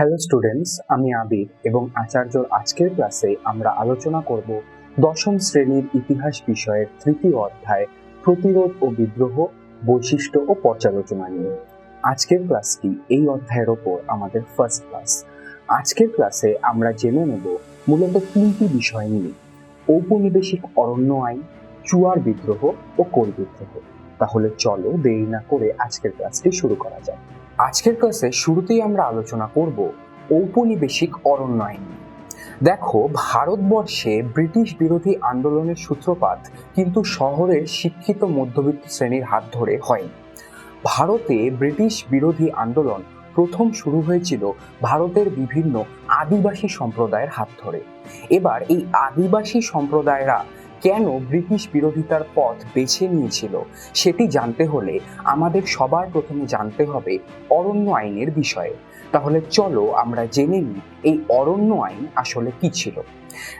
Hello students আমি আবির এবং আচার্যর আজকের ক্লাসে আমরা আলোচনা করব দশম শ্রেণির ইতিহাস বিষয়ের তৃতীয় অধ্যায়, প্রতিরোধ ও বিদ্রোহ, বৈশিষ্ট্য ও পর্যালোচনা নিয়ে। আজকের ক্লাসটি এই অধ্যায়ের ওপর আমাদের ফার্স্ট ক্লাস আজকের ক্লাসে আমরা জেনে নেব মূলত তিনটি বিষয় নিয়ে। ঔপনিবেশিক অরণ্য আইন, চুয়ার বিদ্রোহ ও কোল বিদ্রোহ তাহলে চলো দেরি না করে আজকের ক্লাসটি শুরু করা যাক। আজকের ক্লাসে শুরুতেই আমরা আলোচনা করব ঔপনিবেশিক অরণ্য আইন দেখো, ভারতবর্ষে ব্রিটিশ বিরোধী আন্দোলনের সূত্রপাত কিন্তু শহরের শিক্ষিত মধ্যবিত্ত শ্রেণির হাত ধরে হয়নি। ভারতে ব্রিটিশ বিরোধী আন্দোলন প্রথম শুরু হয়েছিল ভারতের বিভিন্ন আদিবাসী সম্প্রদায়ের হাত ধরে। এবার এই আদিবাসী সম্প্রদায়রা কেন ব্রিটিশ বিরোধিতার পথ বেছে নিয়েছিল সেটি জানতে হলে আমাদের সবার প্রথমে জানতে হবে অরণ্য আইনের বিষয়ে। তাহলে চলো আমরা জেনে নিই এই অরণ্য আইন আসলে কি ছিল।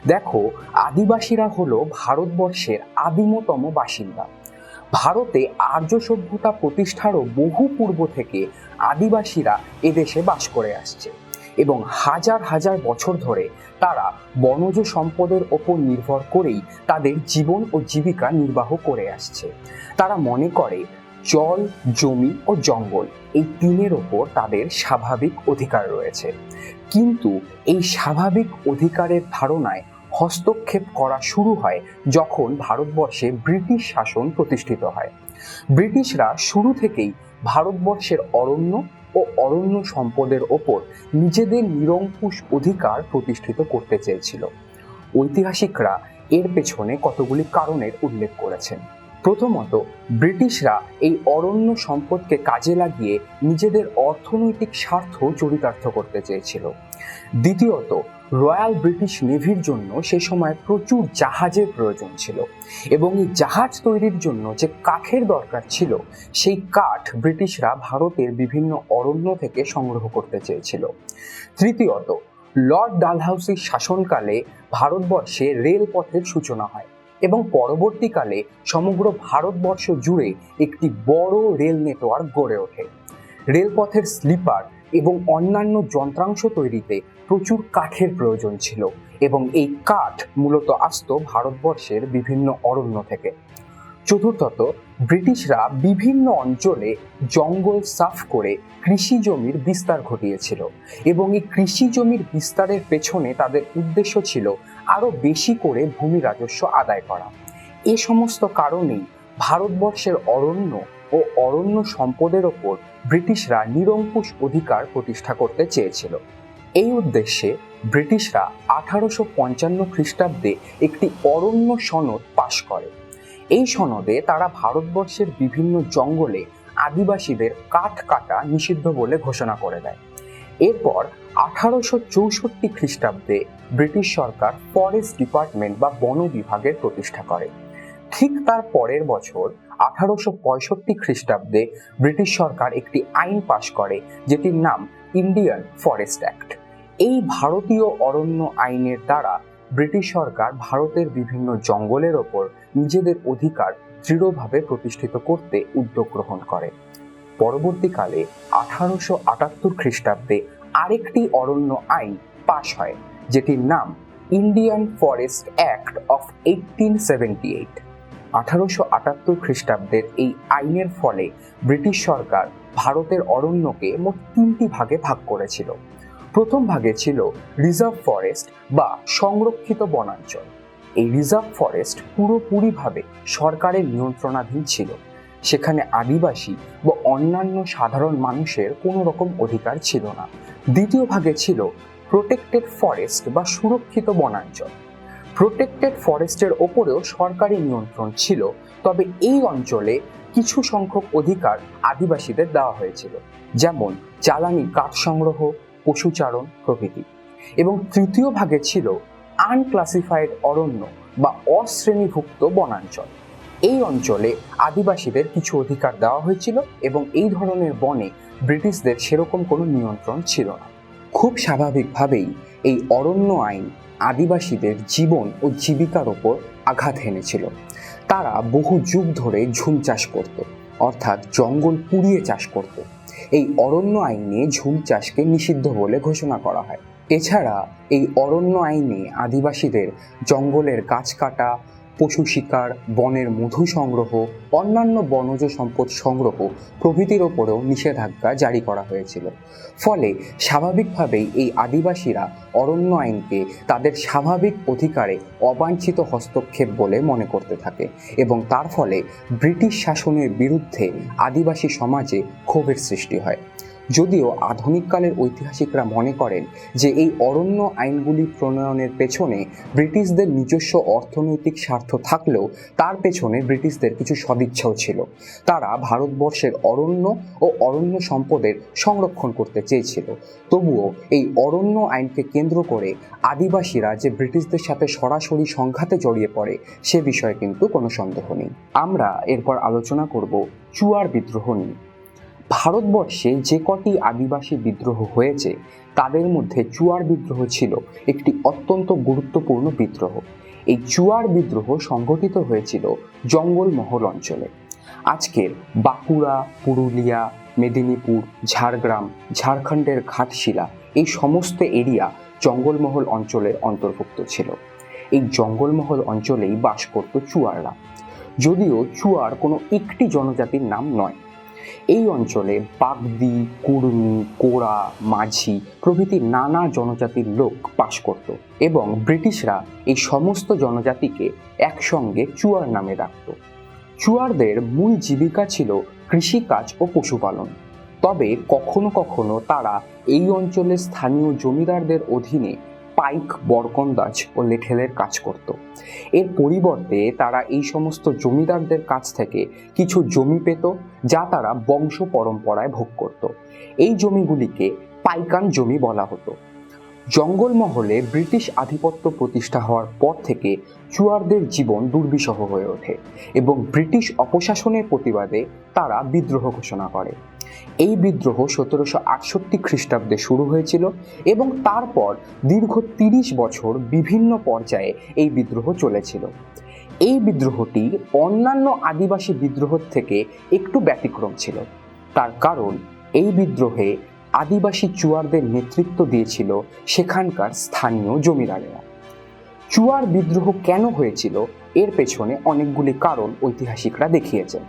দেখো, আদিবাসীরা হলো ভারতবর্ষের আদিমতম বাসিন্দা। ভারতে আর্য সভ্যতা প্রতিষ্ঠারও বহু পূর্ব থেকে আদিবাসীরা এদেশে বাস করে আসছে। এবং হাজার হাজার বছর ধরে তারা বনজ সম্পদের ওপর নির্ভর করেই তাদের জীবন ও জীবিকা নির্বাহ করে আসছে। তারা মনে করে জল, জমি ও জঙ্গল এই তিনের ওপর তাদের স্বাভাবিক অধিকার রয়েছে। কিন্তু এই স্বাভাবিক অধিকারের ধারণায় হস্তক্ষেপ করা শুরু হয় যখন ভারতবর্ষে ব্রিটিশ শাসন প্রতিষ্ঠিত হয়। ব্রিটিশরা শুরু থেকেই ভারতবর্ষের অরণ্য ও অরণ্য সম্পদের ওপর নিজেদের নিরঙ্কুশ অধিকার প্রতিষ্ঠিত করতে চেয়েছিল। ঐতিহাসিকরা এর পেছনে কতগুলি কারণের উল্লেখ করেছেন। প্রথমত, ব্রিটিশরা এই অরণ্য সম্পদকে কাজে লাগিয়ে নিজেদের অর্থনৈতিক স্বার্থ চরিতার্থ করতে চেয়েছিল। দ্বিতীয়ত রয়্যাল ব্রিটিশ নেভির জন্য সে সময় প্রচুর জাহাজের প্রয়োজন ছিল এবং এই জাহাজ তৈরির জন্য যে কাঠের দরকার ছিল, সেই কাঠ ব্রিটিশরা ভারতের বিভিন্ন অরণ্য থেকে সংগ্রহ করতে চেয়েছিল। তৃতীয়ত, লর্ড ডালহাউসির শাসনকালে ভারতবর্ষে রেলপথের সূচনা হয় এবং পরবর্তীকালে সমগ্র ভারতবর্ষ জুড়ে একটি বড় রেল নেটওয়ার্ক গড়ে ওঠে। রেলপথের স্লিপার এবং অন্যান্য যন্ত্রাংশ তৈরিতে প্রচুর কাঠের প্রয়োজন ছিল এবং এই কাঠ মূলত আসতো ভারতবর্ষের বিভিন্ন অরণ্য থেকে। চতুর্থত, ব্রিটিশরা বিভিন্ন অঞ্চলে জঙ্গল সাফ করে কৃষি জমির বিস্তার ঘটিয়েছিল এবং এই কৃষি জমির বিস্তারের পেছনে তাদের উদ্দেশ্য ছিল আরও বেশি করে ভূমি রাজস্ব আদায় করা। এ সমস্ত কারণেই ভারতবর্ষের অরণ্য ও অরণ্য সম্পদের ওপর ব্রিটিশরা নিরঙ্কুশ অধিকার প্রতিষ্ঠা করতে চেয়েছিল। এই উদ্দেশ্যে ব্রিটিশরা আঠারোশো পঞ্চান্ন খ্রিস্টাব্দে একটি অরণ্য সনদ পাশ করে। এই সনদে তারা ভারতবর্ষের বিভিন্ন জঙ্গলে আদিবাসীদের কাঠ কাটা নিষিদ্ধ বলে ঘোষণা করে দেয়। এরপর আঠারোশো চৌষট্টি খ্রিস্টাব্দে ব্রিটিশ সরকার ফরেস্ট ডিপার্টমেন্ট বা বন বিভাগের প্রতিষ্ঠা করে। ঠিক তার পরের বছর আঠারোশো পঁয়ষট্টি খ্রিস্টাব্দে ব্রিটিশ সরকার একটি আইন পাশ করে, যেটির নাম ইন্ডিয়ান ফরেস্ট অ্যাক্ট। এই ভারতীয় অরণ্য আইনের দ্বারা ব্রিটিশ সরকার ভারতের বিভিন্ন জঙ্গলের ওপর নিজেদের অধিকার দৃঢ়ভাবে প্রতিষ্ঠিত করতে উদ্যোগ গ্রহণ করে। পরবর্তীকালে আঠারোশো আটাত্তর খ্রিস্টাব্দে আরেকটি অরণ্য আইন পাশ হয়, যেটির নাম Indian forest act of eighteen seventy eight. আঠারোশো আটাত্তর খ্রিস্টাব্দের এই আইনের ফলে ব্রিটিশ সরকার ভারতের অরণ্যকে মোট তিনটি ভাগে ভাগ করেছিল। প্রথম ভাগে ছিল রিজার্ভ ফরেস্ট বা সংরক্ষিত বনাঞ্চল। এই রিজার্ভ ফরেস্ট পুরোপুরিভাবে সরকারের নিয়ন্ত্রণাধীন ছিল। সেখানে আদিবাসী বা অন্যান্য সাধারণ মানুষের কোনো রকম অধিকার ছিল না। দ্বিতীয় ভাগে ছিল প্রোটেক্টেড ফরেস্ট বা সুরক্ষিত বনাঞ্চল। প্রোটেক্টেড ফরেস্টের ওপরেও সরকারি নিয়ন্ত্রণ ছিল, তবে এই অঞ্চলে কিছু সংখ্যক অধিকার আদিবাসীদের দেওয়া হয়েছিল। যেমন, জ্বালানি কাঠ সংগ্রহ পশুচারণ প্রভৃতি। এবং তৃতীয় ভাগে ছিল আনক্লাসিফাইড অরণ্য বা অশ্রেণীভুক্ত বনাঞ্চল। এই অঞ্চলে আদিবাসীদের কিছু অধিকার দেওয়া হয়েছিল এবং এই ধরনের বনে ব্রিটিশদের সেরকম কোনো নিয়ন্ত্রণ ছিল না। খুব স্বাভাবিকভাবেই এই অরণ্য আইন আদিবাসীদের জীবন ও জীবিকার ওপর আঘাত হেনেছিল তারা বহু যুগ ধরে ঝুম চাষ করত, অর্থাৎ জঙ্গল পুড়িয়ে চাষ করত। এই অরণ্য আইনে ঝুম চাষকে নিষিদ্ধ বলে ঘোষণা করা হয়। এছাড়া এই অরণ্য আইনে আদিবাসীদের জঙ্গলের গাছ কাটা পশু শিকার, বনের মধু সংগ্রহ, অন্যান্য বনজ সম্পদ সংগ্রহ প্রভৃতির ওপরেও নিষেধাজ্ঞা জারি করা হয়েছিল। ফলে স্বাভাবিকভাবেই এই আদিবাসীরা অরণ্য আইনকে তাদের স্বাভাবিক অধিকারে অবাঞ্ছিত হস্তক্ষেপ বলে মনে করতে থাকে এবং তার ফলে ব্রিটিশ শাসনের বিরুদ্ধে আদিবাসী সমাজে ক্ষোভের সৃষ্টি হয়। যদিও আধুনিককালের ঐতিহাসিকরা মনে করেন যে এই অরণ্য আইনগুলি প্রণয়নের পেছনে ব্রিটিশদের নিজস্ব অর্থনৈতিক স্বার্থ থাকলেও তার পেছনে ব্রিটিশদের কিছু সদিচ্ছাও ছিল। তারা ভারতবর্ষের অরণ্য ও অরণ্য সম্পদের সংরক্ষণ করতে চেয়েছিল। তবুও এই অরণ্য আইনকে কেন্দ্র করে আদিবাসীরা যে ব্রিটিশদের সাথে সরাসরি সংঘাতে জড়িয়ে পড়ে, সে বিষয়ে কিন্তু কোনো সন্দেহ নেই। আমরা এরপর আলোচনা করব চুয়ার বিদ্রোহ নিয়ে। ভারতবর্ষে যে কটি আদিবাসী বিদ্রোহ হয়েছে, তাদের মধ্যে চুয়ার বিদ্রোহ ছিল একটি অত্যন্ত গুরুত্বপূর্ণ বিদ্রোহ। এই চুয়ার বিদ্রোহ সংগঠিত হয়েছিল জঙ্গলমহল অঞ্চলে। আজকের বাঁকুড়া, পুরুলিয়া, মেদিনীপুর, ঝাড়গ্রাম, ঝাড়খণ্ডের ঘাটশিলা এই সমস্ত এরিয়া জঙ্গলমহল অঞ্চলের অন্তর্ভুক্ত ছিল। এই জঙ্গলমহল অঞ্চলেই বাস করত চুয়াররা। যদিও চুয়ার কোনো একটি জনজাতির নাম নয় এই অঞ্চলে বাগদি কুর্মি কোড়া, মাঝি প্রভৃতি নানা জনজাতির লোক বাস করত এবং ব্রিটিশরা এই সমস্ত জনজাতিকে একসঙ্গে চুয়ার নামে ডাকত চুয়ারদের মূল জীবিকা ছিল কৃষিকাজ ও পশুপালন। তবে কখনো কখনো তারা এই অঞ্চলের স্থানীয় জমিদারদের অধীনে পাইক বরকন্দাজ ও লেঠেলের কাজ করত। এর পরিবর্তে তারা এই সমস্ত জমিদারদের কাছ থেকে কিছু জমি পেত, যা তারা বংশ পরম্পরায় ভোগ করত। এই জমিগুলিকে পাইকান জমি বলা হতো। জঙ্গলমহলে ব্রিটিশ আধিপত্য প্রতিষ্ঠা হওয়ার পর থেকে চুয়ারদের জীবন দুর্বিষহ হয়ে ওঠে এবং ব্রিটিশ অপশাসনের প্রতিবাদে তারা বিদ্রোহ ঘোষণা করে। এই বিদ্রোহ সতেরোশো আটষট্টি খ্রিস্টাব্দে শুরু হয়েছিল এবং তারপর দীর্ঘ তিরিশ বছর বিভিন্ন পর্যায়ে এই বিদ্রোহ চলেছিল। এই বিদ্রোহটি অন্যান্য আদিবাসী বিদ্রোহ থেকে একটু ব্যতিক্রম ছিল। তার কারণ, এই বিদ্রোহে আদিবাসী চুয়ারদের নেতৃত্ব দিয়েছিল সেখানকার স্থানীয় জমিদারেরা। চুয়ার বিদ্রোহ কেন হয়েছিল এর পেছনে অনেকগুলি কারণ ঐতিহাসিকরা দেখিয়েছেন।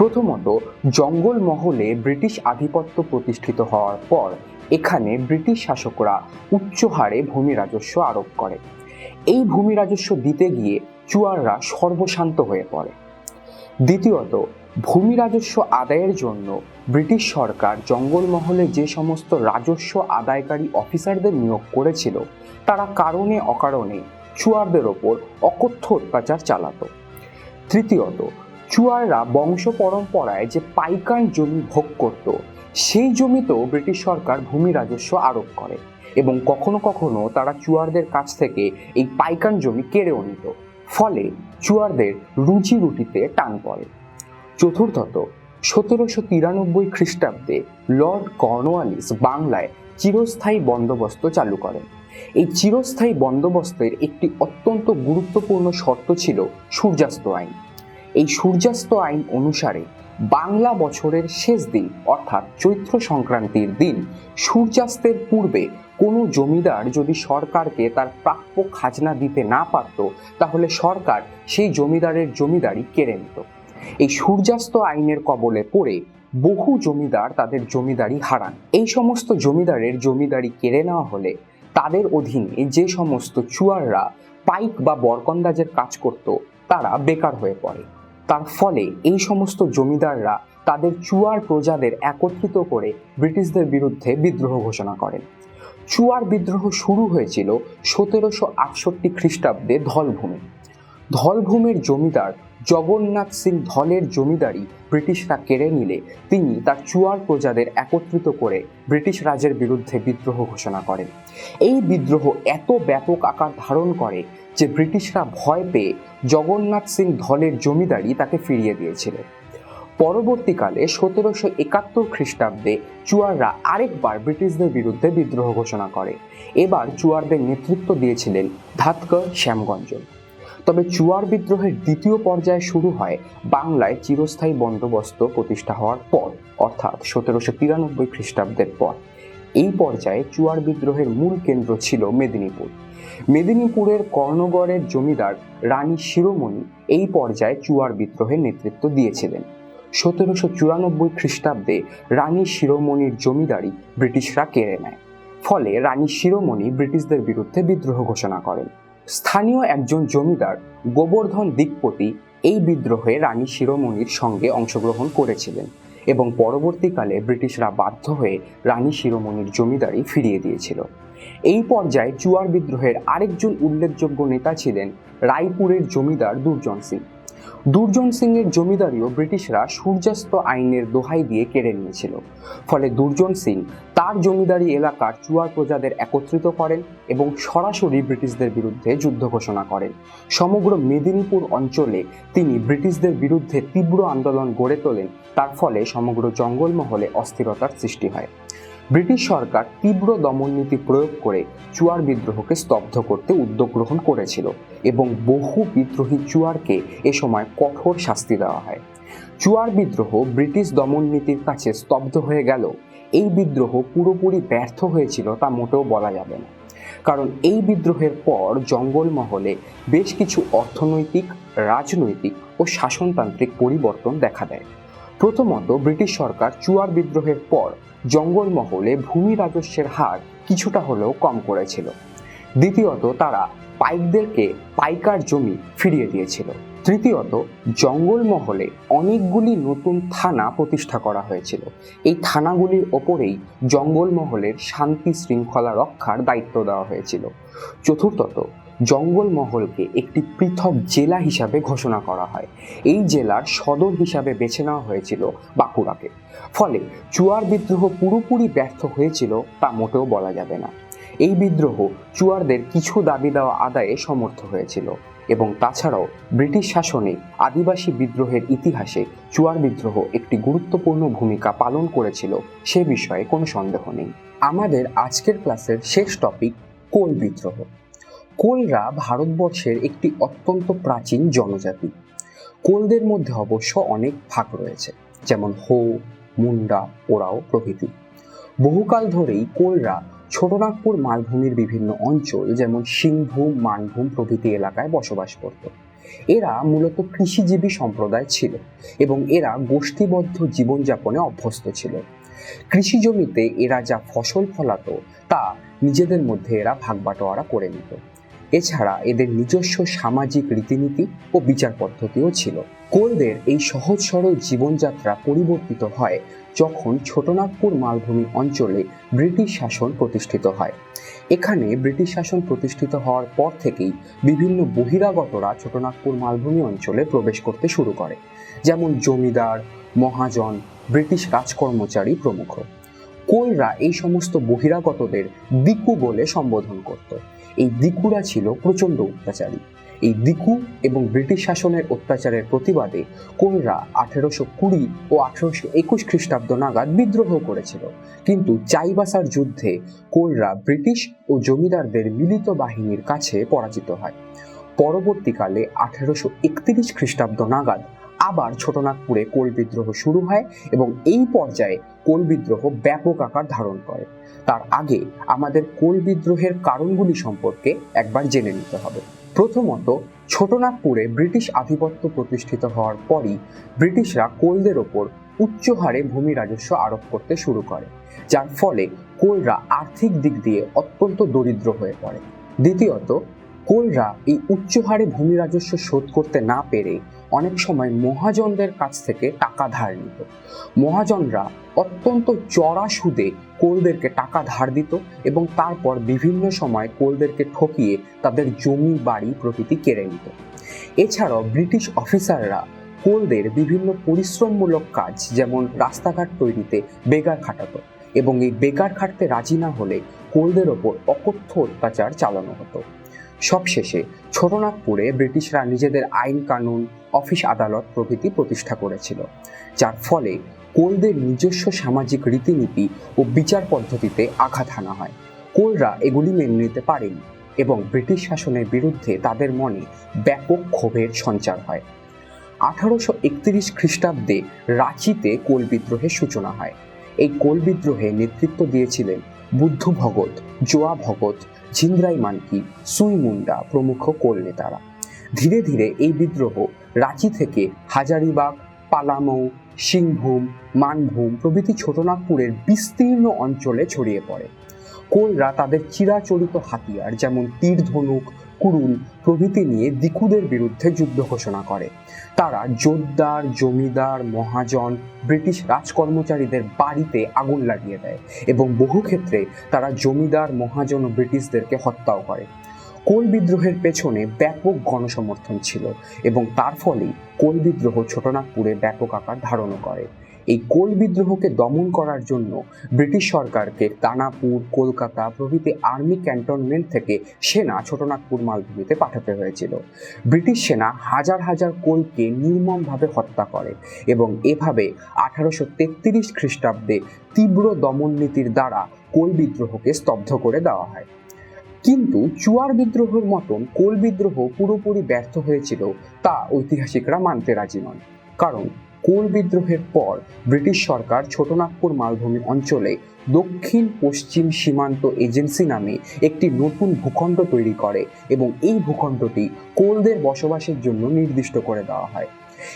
প্রথমত, জঙ্গলমহলে ব্রিটিশ আধিপত্য প্রতিষ্ঠিত হওয়ার পর এখানে ব্রিটিশ শাসকরা উচ্চ হারে ভূমি রাজস্ব আরোপ করে। এই ভূমি রাজস্ব দিতে গিয়ে চুয়াররা সর্বশান্ত হয়ে পড়ে। দ্বিতীয়ত, ভূমি রাজস্ব আদায়ের জন্য ব্রিটিশ সরকার জঙ্গলমহলে যে সমস্ত রাজস্ব আদায়কারী অফিসারদের নিয়োগ করেছিল, তারা কারণে অকারণে চুয়ারদের ওপর অকথ্য অত্যাচার চালাত। তৃতীয়ত চুয়াররা বংশ পরম্পরায় যে পাইকান জমি ভোগ করত, সেই জমিতেও ব্রিটিশ সরকার ভূমি রাজস্ব আরোপ করে এবং কখনো কখনো তারা চুয়ারদের কাছ থেকে এই পাইকান জমি কেড়েও নিত। ফলে চুয়ারদের রুজি রুটিতে টান পড়ে। চতুর্থত, সতেরোশো তিরানব্বই খ্রিস্টাব্দে লর্ড কর্নওয়ালিস বাংলায় চিরস্থায়ী বন্দোবস্ত চালু করেন। এই চিরস্থায়ী বন্দোবস্তের একটি অত্যন্ত গুরুত্বপূর্ণ শর্ত ছিল সূর্যাস্ত আইন। এই সূর্যাস্ত আইন অনুসারে বাংলা বছরের শেষ দিন, অর্থাৎ চৈত্র সংক্রান্তির দিন, সূর্যাস্তের পূর্বে কোনো জমিদার যদি সরকারকে তার প্রাপ্য খাজনা দিতে না পারত, তাহলে সরকার সেই জমিদারের জমিদারি কেড়ে নিত। এই সূর্যাস্ত আইনের কবলে পড়ে বহু জমিদার তাদের জমিদারি হারান। এই সমস্ত জমিদারের জমিদারি কেড়ে নেওয়া হলে তাদের অধীনে যে সমস্ত চুয়াররা পাইক বা বরকন্দাজের কাজ করত, তারা বেকার হয়ে পড়ে। তার ফলে এই সমস্ত জমিদাররা তাদের চুয়ার প্রজাদের একত্রিত করে ব্রিটিশদের বিরুদ্ধে বিদ্রোহ ঘোষণা করেন। চুয়ার বিদ্রোহ শুরু হয়েছিল সতেরোশো আটষট্টি খ্রিস্টাব্দে ধলভূমে। ধলভূমের জমিদার জগন্নাথ সিং ধলের জমিদারি ব্রিটিশরা কেড়ে নিলে, তিনি তার চুয়ার প্রজাদের একত্রিত করে ব্রিটিশ রাজের বিরুদ্ধে বিদ্রোহ ঘোষণা করেন। এই বিদ্রোহ এত ব্যাপক আকার ধারণ করে যে ব্রিটিশরা ভয় পেয়ে জগন্নাথ সিং ধলের জমিদারি তাকে ফিরিয়ে দিয়েছিল পরবর্তীকালে সতেরোশো একাত্তর খ্রিস্টাব্দে চুয়াররা আরেকবার ব্রিটিশদের বিরুদ্ধে বিদ্রোহ ঘোষণা করে। এবার চুয়ারদের নেতৃত্ব দিয়েছিলেন ধাতকর শ্যামগঞ্জ তবে চুয়ার বিদ্রোহের দ্বিতীয় পর্যায়ে শুরু হয় বাংলায় চিরস্থায়ী বন্দোবস্ত প্রতিষ্ঠা হওয়ার পর, অর্থাৎ সতেরোশো তিরানব্বই খ্রিস্টাব্দের পর। এই পর্যায়ে চুয়ার বিদ্রোহের মূল কেন্দ্র ছিল মেদিনীপুর। মেদিনীপুরের কর্ণগড়ের জমিদার রানী শিরোমণি এই পর্যায়ে চুয়ার বিদ্রোহের নেতৃত্ব দিয়েছিলেন। সতেরোশো চুরানব্বই খ্রিস্টাব্দে রানী শিরোমণির জমিদারি ব্রিটিশরা কেড়ে নেয়। ফলে রানী শিরোমণি ব্রিটিশদের বিরুদ্ধে বিদ্রোহ ঘোষণা করেন। স্থানীয় একজন জমিদার গোবর্ধন দিকপতি এই বিদ্রোহে রানী শিরোমণির সঙ্গে অংশগ্রহণ করেছিলেন এবং পরবর্তীকালে ব্রিটিশরা বাধ্য হয়ে রানী শিরোমণির জমিদারি ফিরিয়ে দিয়েছিল। এই পর্যায়ে চুয়ার বিদ্রোহের আরেকজন উল্লেখযোগ্য নেতা ছিলেন রায়পুরের জমিদার দুর্জন সিং। দুর্জন সিংয়ের জমিদারিও ব্রিটিশরা সূর্যাস্ত আইনের দোহাই দিয়ে কেড়ে নিয়েছিল। ফলে দুর্জন সিং তার জমিদারি এলাকার চুয়ার প্রজাদের একত্রিত করেন এবং সরাসরি ব্রিটিশদের বিরুদ্ধে যুদ্ধ ঘোষণা করেন। সমগ্র মেদিনীপুর অঞ্চলে তিনি ব্রিটিশদের বিরুদ্ধে তীব্র আন্দোলন গড়ে তোলেন, তার ফলে সমগ্র জঙ্গলমহলে অস্থিরতার সৃষ্টি হয়। ব্রিটিশ সরকার তীব্র দমননীতি প্রয়োগ করে চুয়ার বিদ্রোহকে স্তব্ধ করতে উদ্যোগ গ্রহণ করেছিল এবং বহু বিদ্রোহী চুয়ারকে এ সময় কঠোর শাস্তি দেওয়া হয়। চুয়ার বিদ্রোহ ব্রিটিশ দমননীতির কাছে স্তব্ধ হয়ে গেল। এই বিদ্রোহ পুরোপুরি ব্যর্থ হয়েছিল তা মোটেও বলা যাবে না। কারণ এই বিদ্রোহের পর জঙ্গলমহলে বেশ কিছু অর্থনৈতিক, রাজনৈতিক ও শাসনতান্ত্রিক পরিবর্তন দেখা দেয়। প্রথমত ব্রিটিশ সরকার চুয়ার বিদ্রোহের পর জঙ্গলমহলে ভূমি রাজস্বের হার কিছুটা হলেও কম করেছিল। দ্বিতীয়ত তারা পাইকদেরকে পাইকার জমি ফিরিয়ে দিয়েছিল। তৃতীয়ত জঙ্গলমহলে অনেকগুলি নতুন থানা প্রতিষ্ঠা করা হয়েছিল। এই থানাগুলির ওপরেই জঙ্গলমহলের শান্তি শৃঙ্খলা রক্ষার দায়িত্ব দেওয়া হয়েছিল। চতুর্থত জঙ্গলমহলকে একটি পৃথক জেলা হিসাবে ঘোষণা করা হয়। এই জেলার সদর হিসাবে বেছে নেওয়া হয়েছিল বাঁকুড়াকে। ফলে চুয়ার বিদ্রোহ পুরোপুরি ব্যর্থ হয়েছিল তা মোটেও বলা যাবে না। এই বিদ্রোহ চুয়ারদের কিছু দাবি দেওয়া আদায়ে সমর্থ হয়েছিল এবং তাছাড়াও ব্রিটিশ শাসনে আদিবাসী বিদ্রোহের ইতিহাসে চুয়ার বিদ্রোহ একটি গুরুত্বপূর্ণ ভূমিকা পালন করেছিল সে বিষয়ে কোনো সন্দেহ নেই। আমাদের আজকের ক্লাসের শেষ টপিক কোল বিদ্রোহ? কোলরা ভারতবর্ষের একটি অত্যন্ত প্রাচীন জনজাতি। কোলদের মধ্যে অবশ্য অনেক ভাগ রয়েছে, যেমন হো, মুন্ডা ওরাও প্রভৃতি। বহুকাল ধরেই কোলরা ছোটনাগপুর মালভূমির বিভিন্ন অঞ্চল, যেমন সিংভূম, মানভূম প্রভৃতি এলাকায় বসবাস করত। এরা মূলত কৃষিজীবী সম্প্রদায় ছিল এবং এরা গোষ্ঠীবদ্ধ জীবনযাপনে অভ্যস্ত ছিল। কৃষি জমিতে এরা যা ফসল ফলাতো, তা নিজেদের মধ্যে এরা ভাগ বাটোয়ারা করে নিত। এছাড়া এদের নিজস্ব সামাজিক রীতিনীতি ও বিচার পদ্ধতিও ছিল। কোলদের এই সহজ সরল জীবনযাত্রা পরিবর্তিত হয় যখন ছোটনাগপুর মালভূমি অঞ্চলে ব্রিটিশ শাসন প্রতিষ্ঠিত হয়। এখানে ব্রিটিশ শাসন প্রতিষ্ঠিত হওয়ার পর থেকেই বিভিন্ন বহিরাগতরা ছোটনাগপুর মালভূমি অঞ্চলে প্রবেশ করতে শুরু করে, যেমন জমিদার, মহাজন, ব্রিটিশ রাজকর্মচারী প্রমুখ। কোলরা এই সমস্ত বহিরাগতদের দিকু বলে সম্বোধন করত। এই দিকুরা ছিল প্রচণ্ড অত্যাচারী। এই দিকু এবং ব্রিটিশ শাসনের অত্যাচারের প্রতিবাদে কোলরা আঠেরোশো কুড়ি ও আঠেরোশো একুশ খ্রিস্টাব্দ নাগাদ বিদ্রোহ করেছিল। কিন্তু চাইবাসার যুদ্ধে কোলরা ব্রিটিশ ও জমিদারদের মিলিত বাহিনীর কাছে পরাজিত হয়। পরবর্তীকালে আঠেরোশো একত্রিশ খ্রিস্টাব্দ নাগাদ আবার ছোটনাগপুরে কোল বিদ্রোহ শুরু হয় এবং এই পর্যায়ে কোল বিদ্রোহ ব্যাপক আকার ধারণ করে। তার আগে আমাদের কোল বিদ্রোহের কারণগুলি সম্পর্কে একবার জেনে নিতে হবে। প্রথমত, ছোটনাগপুরে ব্রিটিশ আধিপত্য প্রতিষ্ঠিত হওয়ার পরই ব্রিটিশরা কোলদের ওপর উচ্চ হারে ভূমি রাজস্ব আরোপ করতে শুরু করে, যার ফলে কোলরা আর্থিক দিক দিয়ে অত্যন্ত দরিদ্র হয়ে পড়ে। দ্বিতীয়ত, কোলরা এই উচ্চ হারে ভূমি রাজস্ব শোধ করতে না পেরে অনেক সময় মহাজনদের কাছ থেকে টাকা ধার নিত। মহাজনরা অত্যন্ত চড়া সুদে কোলদেরকে টাকা ধার দিত এবং তারপর বিভিন্ন সময় কোলদেরকে ঠকিয়ে তাদের জমি, বাড়ি প্রকৃতি কেড়ে নিত। এছাড়াও ব্রিটিশ অফিসাররা কোলদের বিভিন্ন পরিশ্রমমূলক কাজ, যেমন রাস্তাঘাট তৈরিতে বেগার খাটাতো এবং এই বেকার খাটতে রাজি না হলে কোলদের ওপর অকথ্য অত্যাচার চালানো হতো। সবশেষে ছোটনাগপুরে ব্রিটিশরা নিজেদের আইন কানুন, অফিস আদালত প্রভৃতি প্রতিষ্ঠা করেছিল, যার ফলে কোলদের নিজস্ব সামাজিক রীতিনীতি ও বিচার পদ্ধতিতে আঘাত হানা হয়। কোলরা এগুলি মেনে নিতে পারেনি এবং ব্রিটিশ শাসনের বিরুদ্ধে তাদের মনে ব্যাপক ক্ষোভের সঞ্চার হয়। আঠারোশো একত্রিশ খ্রিস্টাব্দে রাঁচিতে কোল বিদ্রোহের সূচনা হয়। এই কোল বিদ্রোহে নেতৃত্ব দিয়েছিলেন বুদ্ধ ভগত, জোয়া ভগত ঝিন্দ্রাই মানকি, সুই মুন্ডা প্রমুখ কোল নেতারা ধীরে ধীরে এই বিদ্রোহ রাঁচি থেকে হাজারিবাগ, পালামৌ, সিংভূম, মানভূম প্রভৃতি ছোটনাগপুরের বিস্তীর্ণ অঞ্চলে ছড়িয়ে পড়ে। কোলরা তাদের চিরাচরিত হাতিয়ার, যেমন তীর, ধনুক কুড়ুল প্রভৃতি নিয়ে দিকুদের বিরুদ্ধে যুদ্ধ ঘোষণা করে। তারা জোরদার, জমিদার, মহাজন, ব্রিটিশ রাজকর্মচারীদের বাড়িতে আগুন লাগিয়ে দেয় এবং বহু ক্ষেত্রে তারা জমিদার, মহাজন ও ব্রিটিশদেরকে হত্যাও করে। কোল বিদ্রোহের পেছনে ব্যাপক গণসমর্থন ছিল এবং তার ফলেই কোল বিদ্রোহ ছোটনাগপুরে ব্যাপক আকার ধারণ করে। এই কোল বিদ্রোহকে দমন করার জন্য ব্রিটিশ সরকারকে দানাপুর কলকাতা প্রভৃতি আর্মি ক্যান্টনমেন্ট থেকে সেনা ছোটনাগপুর মালভূমিতে পাঠাতে হয়েছিল। ব্রিটিশ সেনা হাজার হাজার কোলকে নির্মমভাবে হত্যা করে এবং এভাবে আঠারোশো তেত্রিশ খ্রিস্টাব্দে তীব্র দমন নীতির দ্বারা কোল বিদ্রোহকে স্তব্ধ করে দেওয়া হয়। কিন্তু চুয়ার বিদ্রোহের মতন কোল বিদ্রোহ পুরোপুরি ব্যর্থ হয়েছিল তা ঐতিহাসিকরা মানতে রাজি নন। কারণ কোল বিদ্রোহের পর ব্রিটিশ সরকার ছোটনাগপুর মালভূমি অঞ্চলে দক্ষিণ পশ্চিম সীমান্ত এজেন্সি নামে একটি নতুন ভূখণ্ড তৈরি করে এবং এই ভূখণ্ডটি কোলদের বসবাসের জন্য নির্দিষ্ট করে দেওয়া হয়।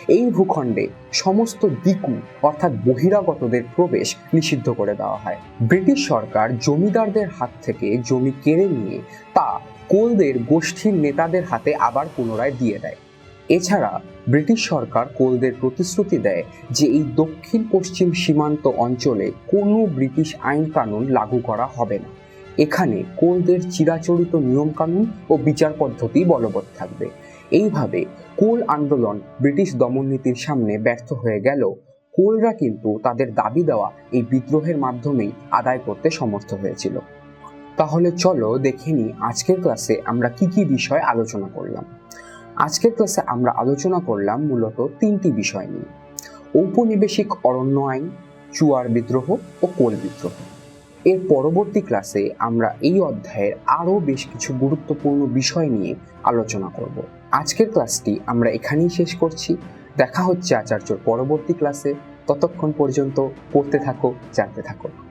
এই ভূখণ্ডে সমস্ত দিকু অর্থাৎ বহিরাগতদের প্রবেশ নিষিদ্ধ করে দেওয়া হয়। ব্রিটিশ সরকার জমিদারদের হাত থেকে জমি কেড়ে নিয়ে তা কোলদের গোষ্ঠীর নেতাদের হাতে আবার পুনরায় দিয়ে দেয়। এছাড়া ব্রিটিশ সরকার কোলদের প্রতিশ্রুতি দেয় যে এই দক্ষিণ পশ্চিম সীমান্ত অঞ্চলে কোনো ব্রিটিশ আইন কানুন লাগু করা হবে না। এখানে কোলদের চিরাচরিত নিয়মকানুন ও বিচার পদ্ধতি বলবৎ থাকবে। এইভাবে কোল আন্দোলন ব্রিটিশ দমননীতির সামনে ব্যর্থ হয়ে গেল। কোলরা কিন্তু তাদের দাবি দেওয়া এই বিদ্রোহের মাধ্যমেই আদায় করতে সমর্থ হয়েছিল। তাহলে চলো দেখে আজকের ক্লাসে আমরা কি কি বিষয় আলোচনা করলাম। আজকের ক্লাসে আমরা আলোচনা করলাম মূলত তিনটি বিষয় নিয়ে। ঔপনিবেশিক অরণ্য আইন, চুয়ার বিদ্রোহ ও কোল বিদ্রোহ। এর পরবর্তী ক্লাসে আমরা এই অধ্যায়ের আরও বেশ কিছু গুরুত্বপূর্ণ বিষয় নিয়ে আলোচনা করব। আজকের ক্লাসটি আমরা এখানেই শেষ করছি। দেখা হচ্ছে আচার্যর পরবর্তী ক্লাসে। ততক্ষণ পর্যন্ত পড়তে থাকো, জানতে থাকো।